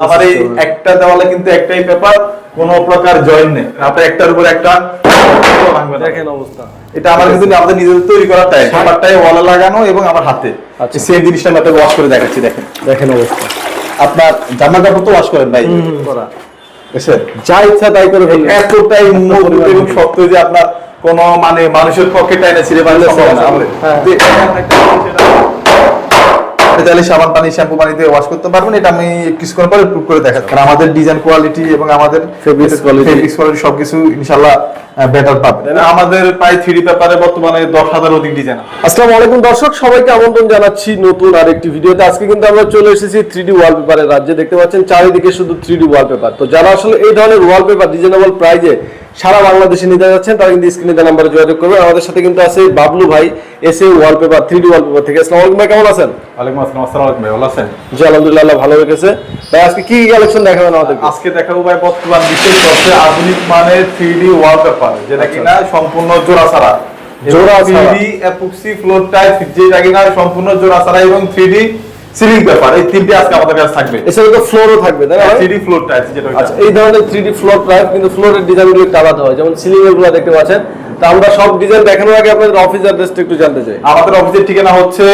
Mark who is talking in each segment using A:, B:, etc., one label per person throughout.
A: আমার এই একটা দেওয়ালে কিন্তু একটাই পেপার কোনো প্রকার জয়েন নেই। একটার উপর একটা
B: দেখেন অবস্থা।
A: এটা আমার কিন্তু আমাদের নিজেদের তৈরি করা টাইল পেপারটাই ওয়ালে লাগানো এবং আমার হাতে।
B: আচ্ছা।
A: সেম জিনিসটা আমি আপনাকে ওয়াশ করে দেখাচ্ছি দেখেন।
B: দেখেন অবস্থা।
A: আপনার জামা কাপড় তো ওয়াশ করেন ভাই
B: করা। যা ইচ্ছা তাই করে
A: এতটাই মজবুত এবং শক্ত যে আপনার কোনো মানে মানুষের পক্ষে টাইনে ছিঁড়ে পারলে সম্ভব না
B: হ্যাঁ।
A: যে এমন একটা জিনিস এটা- আপনি চাইলে সাবান পানি শ্যাম্পু পানি দিয়ে ওয়াশ করতে পারবেন। এটা আমি কিছুক্ষণ পরে প্রুভ করে দেখাচ্ছি। কারণ আমাদের ডিজাইন কোয়ালিটি এবং আমাদের। ফেব্রিক্স কোয়ালিটি সবকিছু ইনশাআল্লাহ বেটার পাবেন। আমাদের প্রায় থ্রি পেপারে বর্তমানে দশ হাজার অধিক ডিজাইন
B: আসসালামু আলাইকুম দর্শক সবাইকে আমন্ত্রণ জানাচ্ছি নতুন আরেকটি ভিডিওতে। আজকে কিন্তু আমরা চলে এসেছি থ্রি ওয়ালপেপারের রাজ্যে। দেখতে পাচ্ছেন চারিদিকে শুধু থ্রি ওয়ালপেপার তো যারা আসলে এই ধরনের ওয়ালপেপার রিজনেবল প্রাইজে সারা বাংলাদেশে নিতে যাচ্ছেন তারা কিন্তু স্ক্রিনে দেওয়া নাম্বারে যোগাযোগ করবেন। আমাদের সাথে কিন্তু আছে বাবলু ভাই এসে ওয়ালপেপার থ্রি ডি ওয়ালপেপার থেকে। আসসালামু আলাইকুম ভাই কেমন আছেন?
A: ওয়ালাইকুম আসসালাম। আসসালামু আলাইকুম ভাই ভালো আছেন?
B: জি আলহামদুলিল্লাহ ভালো রেখেছে। ভাই আজকে কি কালেকশন দেখাবেন আমাদেরকে
A: আজকে দেখাবো ভাই বর্তমান সবচেয়ে আধুনিক মানের থ্রি ডি ওয়ালপেপার যেটা কিনা সম্পূর্ণ জোড়া ছাড়া।
B: জোড়া।
A: Three D epoxy floor type যেটা কিনা সম্পূর্ণ জোড়া ছাড়া এবং থ্রি ডি সিলিং পেপার এই তিনটি আজকে আমাদের কাছে থাকবে
B: এছাড়া তো ফ্লোরও থাকবে তাই না ভাই?
A: ফ্লোর টাইপ যেটা
B: আচ্ছা এই ধরনের থ্রি ডি ফ্লোর টাইপ কিন্তু ফ্লোরের ডিজাইনগুলো একটু আলাদা হয় যেমন সিলিং এরগুলো দেখতে পাচ্ছেন তো আমরা সব ডিজাইন দেখানোর আগে আপনাদের অফিস অ্যাড্রেসটা একটু জানতে চাই।
A: আমাদের অফিসের ঠিকানা হচ্ছে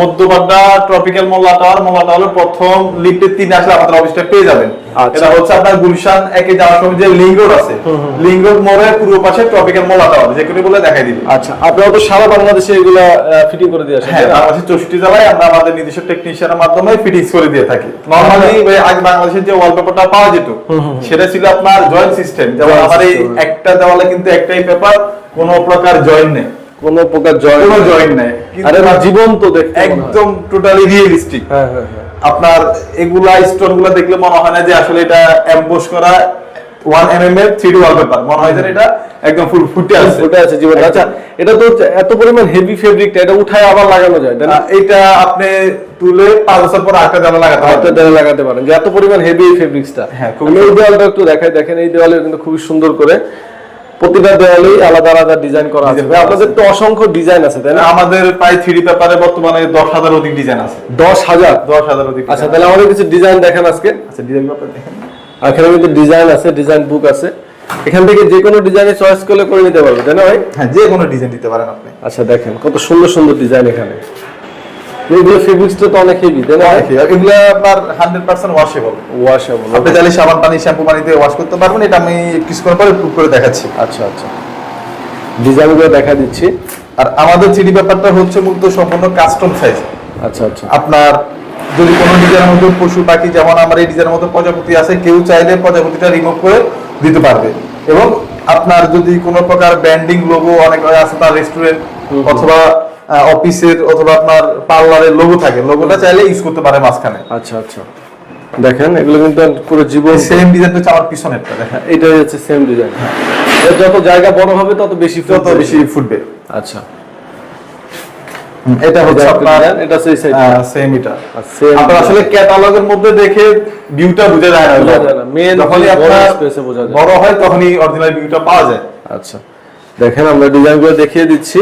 A: মধ্যবাড্ডা ট্রপিক্যাল মোল্লা টাওয়ার মোল্লা টাওয়ারের প্রথম লিফটের তিন আসলে আমাদের অফিসটা পেয়ে যাবেন।
B: আচ্ছা।
A: এটা হচ্ছে আপনার গুলশান একে যাওয়ার সময় যে লিং রোড আছে লিং রোড মোড়ের পূর্ব পাশে ট্রপিক্যাল মোল্লা টাওয়ার যে কোনো বলে দেখাই দিবে।
B: আচ্ছা আপনারা তো সারা বাংলাদেশে এগুলা ফিটিং করে দিয়ে আসেন
A: হ্যাঁ? বাংলাদেশের চৌষট্টি জেলায় আমরা আমাদের নিজস্ব টেকনিশিয়ানের মাধ্যমে ফিটিংস করে দিয়ে থাকি। নর্মালি আগে বাংলাদেশের যে ওয়ালপেপারটা পাওয়া যেত সেটা ছিল আপনার জয়েন্ট সিস্টেম যেমন আমার এই একটা দেওয়ালে কিন্তু একটাই পেপার কোনো প্রকার জয়েন্ট নেই।
B: কোনো প্রকার জয়
A: কোনো জয়েন্ট নেই।
B: আরে না জীবন্ত দেখতে মনে
A: একদম টোটালি রিয়েলিস্টিক
B: হ্যাঁ হ্যাঁ হ্যাঁ।
A: আপনার এগুলা স্টোনগুলা দেখলে মনে হয় না যে আসলে এটা এমবোস করা ওয়ান এম এর থ্রি ডি ওয়ালপেপার মনে হয় যে এটা একদম ফুল ফুটে আছে।
B: ওটা আছে জীবন আচ্ছা এটা তো এত পরিমাণ হেভি ফেব্রিকটা এটা উঠায় আবার লাগানো যায় না?
A: এটা আপনি তুলে পাঁচ বছর পর আটটা দেওয়ালে লাগাতে পারবেন।
B: দেওয়ালে লাগাতে পারেন যে এত পরিমাণ হেভি ফেব্রিক্সটা
A: হ্যাঁ, খুব
B: আমি এই দেওয়ালটা একটু দেখাই দেখেন এই দেওয়ালে কিন্তু খুবই সুন্দর করে প্রতিটা দেওয়ালেই আলাদা আলাদা ডিজাইন করা আছে। আপনাদের তো অসংখ্য ডিজাইন আছে তাই না?
A: আমাদের প্রায় থ্রি পেপারে বর্তমানে দশ হাজার অধিক ডিজাইন আছে।
B: দশ হাজার?
A: দশ হাজার অধিক
B: আচ্ছা তাহলে আমাদের কিছু ডিজাইন দেখেন আজকে।
A: আচ্ছা ডিজাইন দেখেন।
B: আর এখানে কিন্তু ডিজাইন আছে ডিজাইন বুক আছে। এখান থেকে যে কোনো ডিজাইনে চয়েস করলে করে নিতে পারবে তাই না ভাই?
A: হ্যাঁ যে কোনো ডিজাইন দিতে পারেন আপনি।
B: আচ্ছা দেখেন কত সুন্দর সুন্দর ডিজাইন এখানে। ফেব্রিক্সটা তো অনেক হেভি তাই না?
A: এগুলো আপনার হান্ড্রেড পার্সেন্ট ওয়াশেবল
B: ওয়াশেবল
A: আপনি চাইলে সাবান পানি শ্যাম্পু পানি দিয়ে ওয়াশ করতে পারবেন। এটা আমি কিছুক্ষণ পরে প্রুভ করে দেখাচ্ছি।
B: আচ্ছা আচ্ছা। ডিজাইনগুলো দেখা দিচ্ছি।
A: আর আমাদের থ্রি পেপারটা হচ্ছে মূলত সম্পূর্ণ কাস্টম সাইজ
B: আচ্ছা আচ্ছা।
A: আপনার যদি কোনো ডিজাইনের মধ্যে পশু পাখি যেমন আমার এই ডিজাইনের মধ্যে প্রজাপতি আছে কেউ চাইলে প্রজাপতিটা রিমুভ করে দিতে পারবে। এবং আপনার যদি কোনো প্রকার ব্র্যান্ডিং লোগো অনেক আছে তার রেস্টুরেন্ট অথবা অফিসের অথবা আপনার পার্লারের লোগো থাকে। লোগোটা চাইলে ইউজ করতে পারে মাঝখানে।
B: আচ্ছা আচ্ছা। দেখেন এগুলো কিন্তু পুরো জীবন
A: সেম ডিজাইন হচ্ছে আমার পিছনেরটা দেখেন।
B: এটা হচ্ছে সেম ডিজাইন যত জায়গা বড় হবে তত বেশি ফুটবে।
A: বেশি ফুটবে।
B: আচ্ছা।
A: এটা হচ্ছে আপনার
B: এটা সেই সাইড
A: সেম এটা।
B: same
A: আপনার আসলে ক্যাটালগের মধ্যে দেখে ভিউটা বুঝে যায় না।
B: বোঝা যায় না। Main
A: যখনই
B: বড়
A: আপনার
B: এ বোঝা যায়।
A: বড় হয় তখনই অরিজিনাল ভিউটা পাওয়া যায়।
B: আচ্ছা। দেখেন আমরা ডিজাইনগুলো দেখিয়ে দিচ্ছি।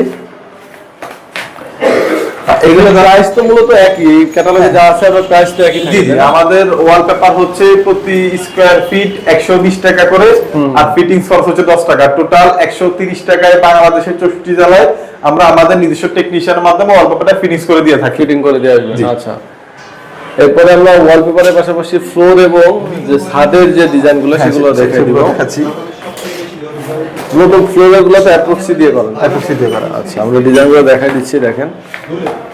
B: এগুলো প্রাইস তো মূলত একই ক্যাটালগে যা আছে আর প্রাইস তো একই
A: জি আমাদের ওয়ালপেপার হচ্ছে প্রতি স্কোয়ার ফিট একশো বিশ টাকা করে আর ফিটিং খরচ হচ্ছে দশ টাকা। টোটাল একশো তিরিশ টাকায় বাংলাদেশের চৌষট্টি জেলায় আমরা আমাদের নিজস্ব টেকনিশিয়ানের মাধ্যমে ওয়ালপেপারটা ফিনিশ করে দিয়ে থাকি।
B: ফিটিং করে দিয়ে আসবেন আচ্ছা। এরপরে আমরা ওয়ালপেপারের পাশাপাশি ফ্লোর এবং যে ছাদের যে ডিজাইনগুলো সেগুলো দেখে দিব নতুন ফ্লোরের তো অ্যাপ্রক্সি দিয়ে করেন
A: অ্যাপ্রক্সি দিয়ে করা
B: আচ্ছা। আমরা ডিজাইনগুলো দেখাই দিচ্ছি দেখেন।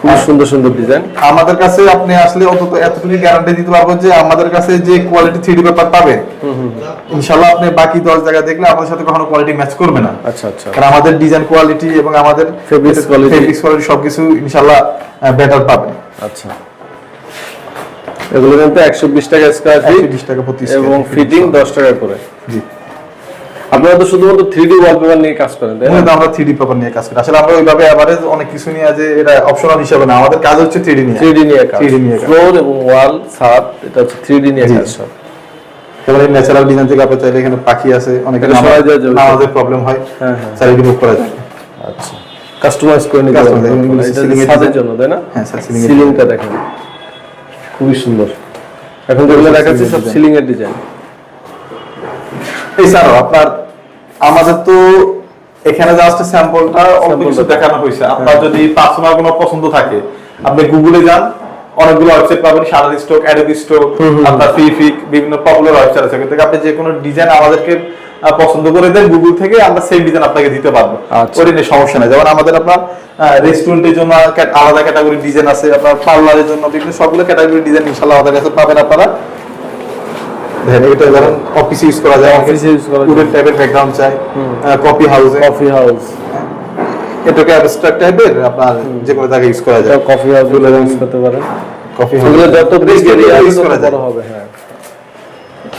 B: খুব সুন্দর সুন্দর ডিজাইন
A: আমাদের কাছে আপনি আসলে অন্তত এতটুকু গ্যারান্টি দিতে পারব যে আমাদের কাছে যে কোয়ালিটি থ্রি পেপার পাবেন ইনশাল্লাহ আপনি বাকি দশ জায়গা দেখলে আমাদের সাথে কখনো কোয়ালিটি ম্যাচ করবে না।
B: আচ্ছা আচ্ছা।
A: কারণ আমাদের ডিজাইন কোয়ালিটি এবং আমাদের
B: Fabrics quality।
A: ফেব্রিক্স কোয়ালিটি সবকিছু ইনশাল্লাহ বেটার পাবেন
B: আচ্ছা। এগুলো কিন্তু একশো বিশ টাকা স্কোয়ার ফিট
A: 120 টাকা প্রতি
B: এবং। ফিটিং দশ টাকা করে।
A: জি।
B: আপনারা তো শুধুমাত্র থ্রি ডি ওয়ালপেপার নিয়ে কাজ করেন তাই না?
A: আমরা থ্রি পেপার নিয়ে কাজ করি। আসলে আমরা ওইভাবে এভারেজ অনেক কিছু নিয়ে যে এটা অপশনাল হিসাবে না আমাদের কাজ হচ্ছে থ্রি নিয়ে।
B: থ্রি ডি নিয়ে কাজ।
A: 3D নিয়ে
B: ফ্লোর এবং ওয়াল ছাদ এটা হচ্ছে থ্রি ডি নিয়ে কাজ সব।
A: এবারে ন্যাচারাল ডিজাইন থেকে আপনি চাইলে এখানে পাখি আছে অনেক। আমাদের প্রবলেম হয়
B: হ্যাঁ, হ্যাঁ।
A: চাইলে রিমুভ করা যায়।
B: আচ্ছা। কাস্টমাইজ করে নিতে পারবেন। ছাদের জন্য। তাই না?
A: হ্যাঁ, স্যার,
B: সিলিংটা দেখেন। খুবই সুন্দর। এখন যেগুলো দেখাচ্ছি সব সিলিং এর ডিজাইন
A: এছাড়াও আপনার আমাদের তো এখানে জাস্ট স্যাম্পলটা অল্প কিছু দেখানো। হয়েছে। আপনার যদি পার্সোনাল কোনো পছন্দ থাকে আপনি গুগলে যান অনেকগুলো ওয়েবসাইট পাবেন সারা স্টক অ্যাডোবি স্টক আপনার ফিফিক বিভিন্ন পপুলার ওয়েবসাইট আছে। থেকে আপনি যে কোনো ডিজাইন আমাদেরকে পছন্দ করে দেন গুগল থেকে আমরা সেম ডিজাইন আপনাকে দিতে পারব।
B: আচ্ছা।
A: ওটা নিয়ে সমস্যা নেই। যেমন আমাদের আপনার রেস্টুরেন্টের জন্য আলাদা ক্যাটাগরি ডিজাইন আছে আপনার পার্লারের জন্য বিভিন্ন সবগুলো ক্যাটাগরি ডিজাইন ইনশাল্লাহ আমাদের কাছে পাবেন আপনারা। দেখেন এটা ধরেন অফিসে ইউজ করা যায়
B: এ use করা যায়।
A: টাইপের ব্যাকগ্রাউন্ড চাই কপি হাউসে
B: কফি হাউস
A: এটাকে অ্যাবস্ট্রাক্ট টাইপের আপনার যে কোনো জায়গায় ইউজ করা যায়।
B: কফি হাউসগুলো ইউজ করতে পারেন।
A: কপি
B: এগুলো যত এরিয়া
A: ইউজ করা যায়।
B: হবে হ্যাঁ।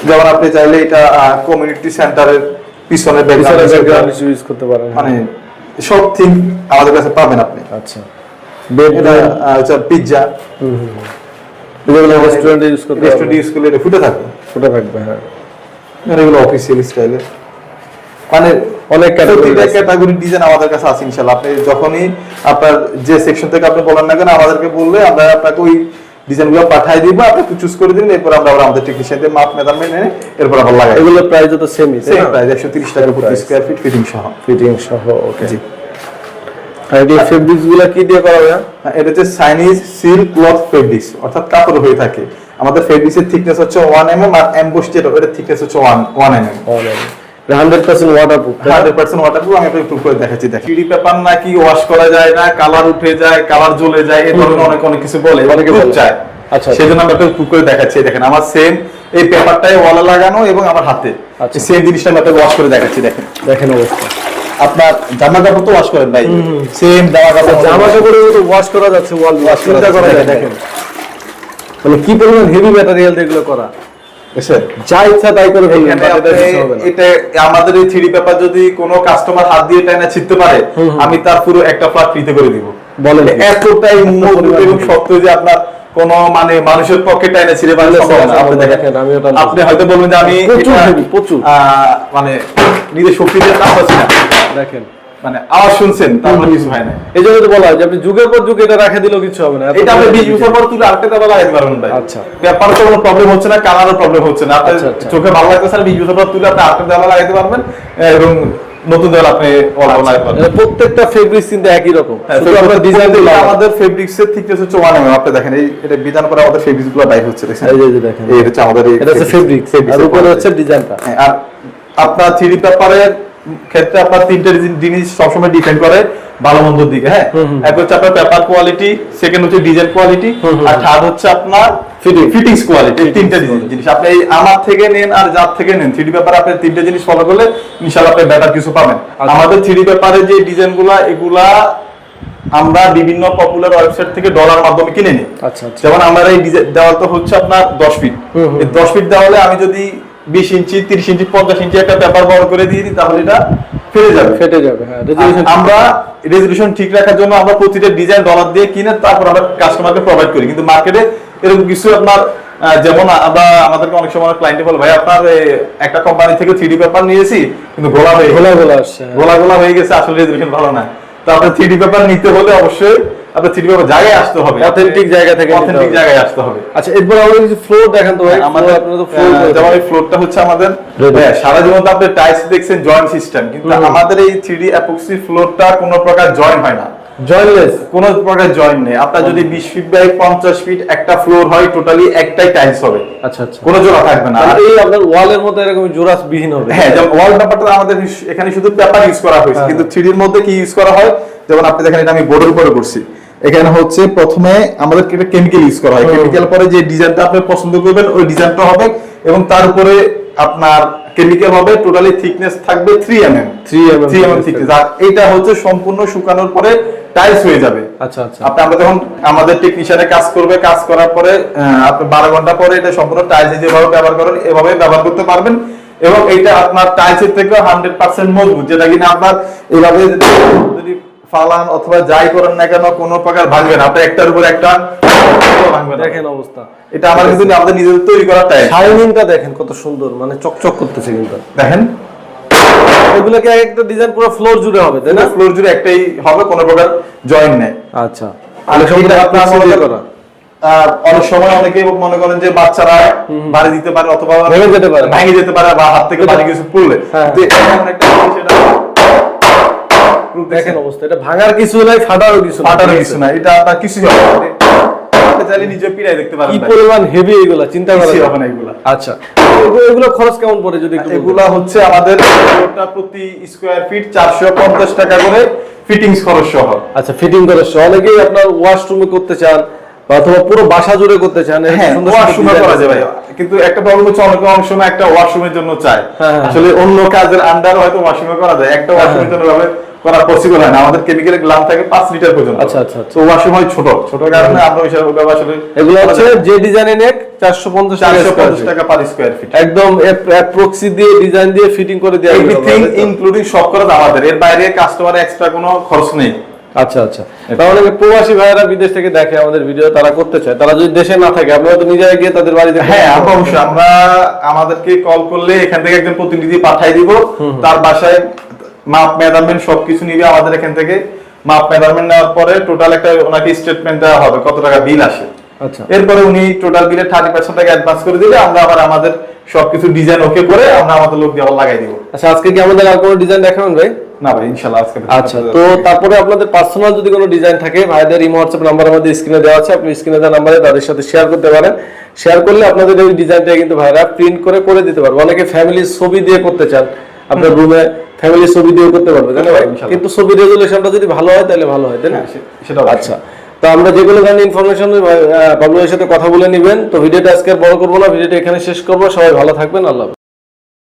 A: যেমন আপনি চাইলে এটা কমিউনিটি সেন্টারের পিছনে ব্যাকগ্রাউন্ড
B: ইউজ করতে পারেন
A: মানে সব থিং আমাদের কাছে পাবেন আপনি।
B: আচ্ছা। বেড
A: এটা হচ্ছে পিৎজা
B: রেস্টুরেন্টে ইউজ করতে
A: রেস্টুরেন্ট ইউজ করলে এটা ফুটে থাকে
B: ওটা থাকবে হ্যাঁ।
A: আর এগুলো অফিসিয়াল স্টাইলে মানে
B: অনেক
A: প্রতিটা ক্যাটাগরি ডিজাইন আমাদের কাছে আছে ইনশাআল্লাহ। আপনি যখনই আপনার যে সেকশন থেকে আপনি বলেন না কেন আমাদেরকে বললে আমরা আপনাকে ওই ডিজাইনগুলো পাঠিয়ে দিব আপনি চুজ করে দিন এরপর আমরা আবার আমাদের টেকনিশিয়ানদের মাপ এনে এরপর আবার লাগাই।
B: এগুলো প্রাইস তো সেমই
A: সেম প্রাইস একশো তিরিশ টাকা প্রতি স্কোয়ার ফিট ফিটিং সহ।
B: ফিটিং সহ ওকে
A: জি।
B: ফেব্রিক্সগুলো কি দিয়ে করা হয়?
A: হ্যাঁ, এটা হচ্ছে চাইনিজ সিল্ক ক্লথ ফেব্রিক্স অর্থাৎ কাপড় হয়ে থাকে। আমাদের ফেব্রিক্সের থিকনেস হচ্ছে ওয়ান এম এম আর এমবোস যেটা ওটার থিকনেস হচ্ছে one one M M
B: hundred percent
A: hundred waterproof আমি একটু করে দেখাচ্ছি দেখি পেপার নাকি ওয়াশ করা যায় না কালার উঠে যায় কালার জ্বলে যায় এই ধরনের অনেক অনেক কিছু বলে
B: অনেকে বলে।
A: চায়।
B: আচ্ছা।
A: সেই জন্য আমি একটা প্রুফ করে দেখাচ্ছি দেখেন আমার সেম এই পেপারটাই ওয়ালে লাগানো এবং আমার হাতে।
B: আচ্ছা।
A: সেম জিনিসটা আমি ওয়াশ করে দেখাচ্ছি দেখেন।
B: দেখেন অবস্থা।
A: আপনার জামা কাপড় তো ওয়াশ করেন ভাই। সেম জামা কাপড়।
B: জামা কাপড়ে ওয়াশ করা যাচ্ছে ওয়াল ওয়াশ
A: করা
B: দেখেন। মানে কি পরিমাণ হেভি ম্যাটেরিয়াল দিয়ে এগুলো করা? যা ইচ্ছা তাই করে।
A: এটা আমাদের এই থ্রি পেপার যদি কোনো কাস্টমার হাত দিয়ে টাইনা ছিটতে পারে আমি তার পুরো একটা ফ্ল্যাট ফ্রিতে করে দিব।
B: বলেন।
A: এতটাই মজবুত এবং শক্ত যে আপনার কোনো মানে মানুষের পক্ষে টাইনা ছিঁড়ে পারলে। আপনি
B: দেখেন,
A: আপনি হয়তো বলবেন যে আমি
B: প্রচুর
A: মানে নিজের শক্তি দিয়ে না।
B: দেখেন।
A: মানে আওয়াজ শুনছেন তারপর কিছু হয় না।
B: এই জন্য তো বলা হয় যে আপনি যুগের পর যুগ এটা রাখা দিলেও কিছু হবে না
A: এটা আপনি বিশ বছর পর তুলে পারবেন ভাই।
B: আচ্ছা।
A: ব্যাপারে তো কোনো প্রবলেম হচ্ছে না কালারও প্রবলেম হচ্ছে না। আপনার
B: আচ্ছা, আচ্ছা।
A: চোখে ভালো লাগতেছে আর বিশ বছর পর তুলে আপনি লাগাইতে পারবেন এবং নতুন দেওয়াল আপনি অল্প লাগাইতে পারবেন।
B: প্রত্যেকটা ফেব্রিক্স কিন্তু একই রকম।
A: হ্যাঁ,
B: শুধু আপনার ডিজাইন
A: আমাদের ফেব্রিক্স এর থিকনেস হচ্ছে 1 mm আপনি দেখেন এই এটা বিধান করে আমাদের ফেব্রিক্সগুলো বাইর হচ্ছে দেখেন
B: এই যে দেখেন।
A: এই হচ্ছে আমাদের
B: এটা হচ্ছে ফেব্রিক
A: fabrics
B: আর উপরে হচ্ছে ডিজাইনটা
A: আর আপনার থ্রি পেপারের ক্ষেত্রে আপনার তিনটে জিনিস- সবসময় ডিপেন্ড করে ভালো মন্দর দিকে হ্যাঁ? এক হচ্ছে আপনার পেপার কোয়ালিটি সেকেন্ড হচ্ছে ডিজাইন কোয়ালিটি আর থার্ড হচ্ছে আপনার ফিটিংস কোয়ালিটি তিনটে জিনিস আপনি এই আমার থেকে নেন আর যার থেকে নেন পেপার আপনি তিনটে জিনিস ফলো করলে ইনশাআল্লাহ আপনি বেটার কিছু পাবেন।
B: আচ্ছা।
A: আমাদের থ্রি পেপারের যে ডিজাইনগুলা এগুলা আমরা বিভিন্ন পপুলার ওয়েবসাইট থেকে ডলার মাধ্যমে কিনে নিই।
B: আচ্ছা আচ্ছা।
A: যেমন আমার এই ডিজাইন দেওয়ালটা হচ্ছে আপনার দশ ফিট। দশ ফিট দেওয়ালে আমি যদি বিশ ইঞ্চি তিরিশ ইঞ্চি পঞ্চাশ ইঞ্চি একটা পেপার বড় করে দিয়ে দিই তাহলে এটা ফেলে যাবে।
B: ফেটে যাবে হ্যাঁ
A: আমরা রেজলিউশন ঠিক রাখার জন্য আমরা প্রতিটা ডিজাইন ডলার দিয়ে কিনে তারপর আমরা কাস্টমারকে প্রোভাইড করি। কিন্তু মার্কেটে এরকম কিছু আপনার যেমন আমরা আমাদেরকে অনেক সময় ক্লায়েন্টে বলে ভাই আপনার একটা কোম্পানি থেকে থ্রি পেপার নিয়েছি কিন্তু গোলা হয়ে
B: গোলা গোলা আসছে হ্যাঁ।
A: গোলা গোলা হয়ে গেছে আসলে রেজলিউশন ভালো না। তো আপনার থ্রি পেপার নিতে হলে অবশ্যই আপনার থ্রি পেপার জায়গায় আসতে হবে।
B: Authentic জায়গা থেকে
A: অথেন্টিক জায়গায় আসতে হবে।
B: আচ্ছা এরপর আমাদের কিছু ফ্লোর দেখান তো ভাই
A: আমাদের
B: আপনারা ফ্লোর
A: যেমন এই ফ্লোরটা হচ্ছে আমাদের হ্যাঁ, সারা জীবন আপনি টাইলস দেখছেন জয়েন্ট সিস্টেম কিন্তু আমাদের এই থ্রি অ্যাপক্সি ফ্লোরটা কোনো প্রকার জয়েন হয় না।
B: জয়েনলেস
A: কোনো প্রকার জয়েন নেই। আপনার যদি বিশ ফিট বাই পঞ্চাশ ফিট একটা ফ্লোর হয় টোটালি একটাই টাইলস হবে।
B: আচ্ছা আচ্ছা।
A: কোনো জোড়া থাকবে না। আর
B: তাহলে এই আপনার ওয়ালের মধ্যে এরকম জোড়া বিহীন হবে।
A: হ্যাঁ যেমন ওয়াল পেপারটা আমাদের এখানে শুধু পেপার ইউজ করা হয়েছে
B: হ্যাঁ।
A: কিন্তু থ্রিডির মধ্যে কি ইউজ করা হয়? যেমন আপনি দেখেন এটা আমি বোর্ডের উপরে করছি। এখানে হচ্ছে প্রথমে আমাদের কেমিক্যাল ইউজ করা হয়। কেমিক্যাল পরে যে ডিজাইনটা আপনি পছন্দ করবেন ওই ডিজাইনটা হবে এবং তার উপরে আপনার কেমিক্যাল হবে টোটালি থিকনেস থাকবে three M M
B: 3 mm
A: three M M thickness আর এটা হচ্ছে সম্পূর্ণ শুকানোর পরে টাইলস হয়ে যাবে।
B: আচ্ছা আচ্ছা।
A: আপনি আমরা যখন আমাদের টেকনিশিয়ানে কাজ করবে কাজ করার পরে আপনি বারো ঘণ্টা পরে এটা সম্পূর্ণ টাইলস যেভাবে ব্যবহার করেন এভাবে ব্যবহার করতে পারবেন। এবং এটা আপনার টাইলসের থেকে হান্ড্রেড পার্সেন্ট মজবুত যেটা কিনা আপনার এইভাবে যদি- যদি ফালান অথবা যাই করেন না কেন কোনো প্রকার ভাঙবে না। আপনি একটার উপর একটা ভাঙবে না।
B: দেখেন অবস্থা।
A: এটা আমার কিন্তু আমাদের নিজেদের তৈরি করা টাইলস
B: শাইনিংটা দেখেন কত সুন্দর মানে চকচক করতেছে কিন্তু।
A: দেখেন।
B: এগুলোকে একটা ডিজাইন পুরো ফ্লোর জুড়ে হবে তাই না?
A: ফ্লোর জুড়ে একটাই হবে কোনো প্রকার জয়েন নেই।
B: আচ্ছা। আপনার
A: আপনার
B: করা?
A: অনেক সময় অনেকে মনে করেন যে বাচ্চারা বাড়ি দিতে পারে অথবা
B: ভেঙে যেতে পারে।
A: ভেঙে যেতে পারে বা হাত থেকে বাড়ি কিছু পড়লে।
B: হ্যাঁ।
A: তো এমন একটা জিনিস এটা
B: দেখেন। অবস্থা। এটা ভাঙার কিছু নাই ফাটারও কিছু নাই।
A: কিছু না এটা আপনার কিছুই আপনি চাইলে নিজে পিড়াই দেখতে পারেন
B: কি পরিমাণ হেভি এগুলা চিন্তা করা
A: কিছুই না। এগুলা।
B: আচ্ছা। এগুলো- এগুলো খরচ কেমন পড়ে যদি একটু
A: এগুলা হচ্ছে আমাদের ফ্লোরটা প্রতি স্কোয়ার ফিট চারশো পঞ্চাশ টাকা করে ফিটিংস খরচ সহ।
B: আচ্ছা ফিটিং করে সহ। অনেকেই আপনার ওয়াশরুমে করতে চান অথবা পুরো বাসা জুড়ে করতে চান এরকম
A: হ্যাঁ ওয়াশরুমে করা যায় ভাই। কিন্তু একটা প্রবলেম হচ্ছে অনেকে অনেক সময় একটা ওয়াশরুমের জন্য চায়।
B: হ্যাঁ, হ্যাঁ।
A: আসলে অন্য কাজের আন্ডার হয়তো ওয়াশরুমে করা যায়। একটা ওয়াশরুমের জন্য ভাবে করা পসিবল হয় না। আমাদের কেমিক্যাল গ্লাম থাকে পাঁচ লিটার পর্যন্ত।
B: আচ্ছা, আচ্ছা, আচ্ছা।
A: তো ওয়াশরুম হয় ছোট। ছোট কারণে আমরা ওইসব ওগুলো আসলে
B: এগুলো হচ্ছে যে ডিজাইনে নেক চারশো পঞ্চাশ
A: চারশো পঞ্চাশ টাকা পার স্কোয়ার ফিট
B: একদম প্রক্সি দিয়ে ডিজাইন দিয়ে ফিটিং করে হবে
A: এভরিথিং? ইনক্লুডিং সব খরচ আমাদের। এর বাইরে কাস্টমার এক্সট্রা কোনো খরচ নেই।
B: আচ্ছা আচ্ছা। মানে প্রবাসী ভাইয়েরা বিদেশ থেকে দেখে আমাদের ভিডিও তারা করতে চায়। তারা যদি দেশে না থাকে আপনারা তো নিজেরা গিয়ে তাদের বাড়িতে
A: হ্যাঁ আমরা অবশ্যই আমরা আমাদেরকে কল করলে এখান থেকে একজন প্রতিনিধি পাঠাই দিব। তার বাসায় মাপ মেজারমেন্ট সবকিছু নিবে আমাদের এখান থেকে। মাপ মেজারমেন্ট নেওয়ার পরে টোটাল একটা ওনাকে স্টেটমেন্ট দেওয়া হবে কত টাকা বিল আসে।
B: আচ্ছা।
A: এরপরে উনি টোটাল বিলের থার্টি পার্সেন্ট টাকা অ্যাডভান্স করে দিলে আমরা আবার আমাদের সবকিছু ডিজাইন ওকে করে আমরা আমাদের লোক দিয়ে আবার লাগাই দিব।
B: আচ্ছা আজকে কি আমাদের আর কোনো ডিজাইন দেখাবেন ভাই?
A: না ভাই ইনশাল্লাহ আজকে
B: আচ্ছা তো তারপরে আপনাদের পার্সোনাল যদি কোনো ডিজাইন থাকে ভাইদের ইমো হোয়াটসঅ্যাপ নাম্বার আমাদের স্ক্রিনে দেওয়া আছে আপনি স্ক্রিনে দেওয়া নাম্বারে তাদের সাথে শেয়ার করতে পারেন। শেয়ার করলে আপনাদের এই ডিজাইনটা কিন্তু ভাইরা প্রিন্ট করে করে দিতে পারবে। অনেকে ফ্যামিলির ছবি দিয়ে করতে চান আপনার রুমে ফ্যামিলির ছবি দিয়ে করতে পারবে কিন্তু ছবি রেজুলেশনটা যদি ভালো হয় তাহলে ভালো হয় তাই না?
A: হ্যাঁ, সেটা
B: আচ্ছা তো আমরা যেগুলো ধরনের ইনফরমেশন বাবলুয়ের সাথে কথা বলে নিবেন। তো ভিডিওটা আজকে বড় করব না ভিডিওটা এখানে শেষ করব। সবাই ভালো থাকবেন আল্লাহ।